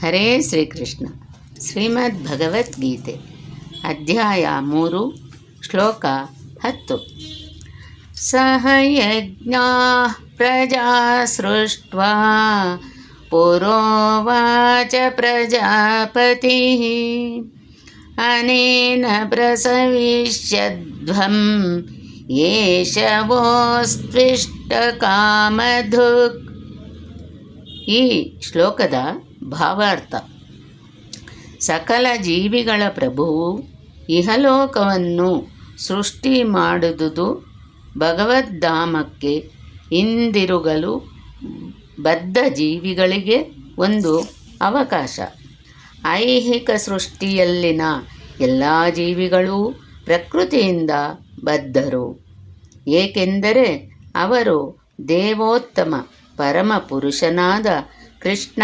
ಹರೇ ಶ್ರೀಕೃಷ್ಣ ಶ್ರೀಮದ್ ಭಗವದ್ಗೀತೆ ಅಧ್ಯಾಯ ಮೂರು ಶ್ಲೋಕ ಹತ್ತು ಸಹ ಯಜ್ಞಾ ಪ್ರಜಾ ಸೃಷ್ಟ್ವಾ ಪುರೋವಾಚ ಪ್ರಜಾಪತಿ ಅನೇನ ಪ್ರಸವಿಷ್ಯಧ್ವಂ ಏಷವೋಸ್ತ್ವಿಷ್ಟ ಕಾಮಧುಕ್ ಈ ಶ್ಲೋಕದ ಭಾವಾರ್ಥ ಸಕಲ ಜೀವಿಗಳ ಪ್ರಭುವು ಇಹಲೋಕವನ್ನು ಸೃಷ್ಟಿ ಮಾಡುದುದು ಭಗವದ್ಧಾಮಕ್ಕೆ ಹಿಂದಿರುಗಲು ಬದ್ಧ ಜೀವಿಗಳಿಗೆ ಒಂದು ಅವಕಾಶ. ಐಹಿಕ ಸೃಷ್ಟಿಯಲ್ಲಿನ ಎಲ್ಲ ಜೀವಿಗಳೂ ಪ್ರಕೃತಿಯಿಂದ ಬದ್ಧರು. ಏಕೆಂದರೆ ಅವರು ದೇವೋತ್ತಮ ಪರಮ ಪುರುಷನಾದ ಕೃಷ್ಣ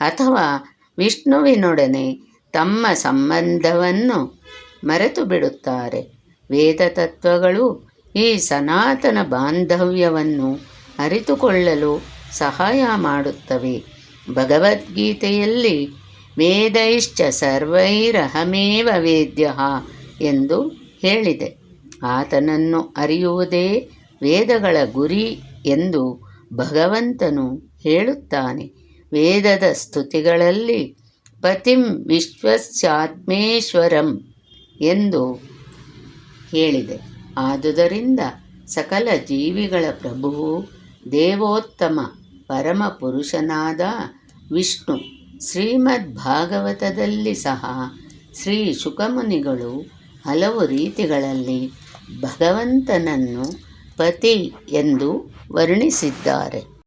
ಅಥವಾ ವಿಷ್ಣುವಿನೊಡನೆ ತಮ್ಮ ಸಂಬಂಧವನ್ನು ಮರೆತು ಬಿಡುತ್ತಾರೆ ವೇದ ತತ್ವಗಳು ಈ ಸನಾತನ ಬಾಂಧವ್ಯವನ್ನು ಅರಿತುಕೊಳ್ಳಲು ಸಹಾಯ ಮಾಡುತ್ತವೆ. ಭಗವದ್ಗೀತೆಯಲ್ಲಿ ವೇದೈಶ್ಚ ಸರ್ವೈರಹಮೇವ ವೇದ್ಯ ಎಂದು ಹೇಳಿದೆ. ಆತನನ್ನು ಅರಿಯುವುದೇ ವೇದಗಳ ಗುರಿ ಎಂದು ಭಗವಂತನು ಹೇಳುತ್ತಾನೆ. ವೇದದ ಸ್ತುತಿಗಳಲ್ಲಿ ಪತಿಂ ವಿಶ್ವಸ್ಯಾತ್ಮೇಶ್ವರಂ ಎಂದು ಹೇಳಿದೆ. ಆದುದರಿಂದ ಸಕಲ ಜೀವಿಗಳ ಪ್ರಭುವು ದೇವೋತ್ತಮ ಪರಮ ಪುರುಷನಾದ ವಿಷ್ಣು ಶ್ರೀಮದ್ ಭಾಗವತದಲ್ಲಿ ಸಹ ಶ್ರೀ ಶುಕಮುನಿಗಳು ಹಲವು ರೀತಿಗಳಲ್ಲಿ ಭಗವಂತನನ್ನು ಪತಿ ಎಂದು ವರ್ಣಿಸಿದ್ದಾರೆ.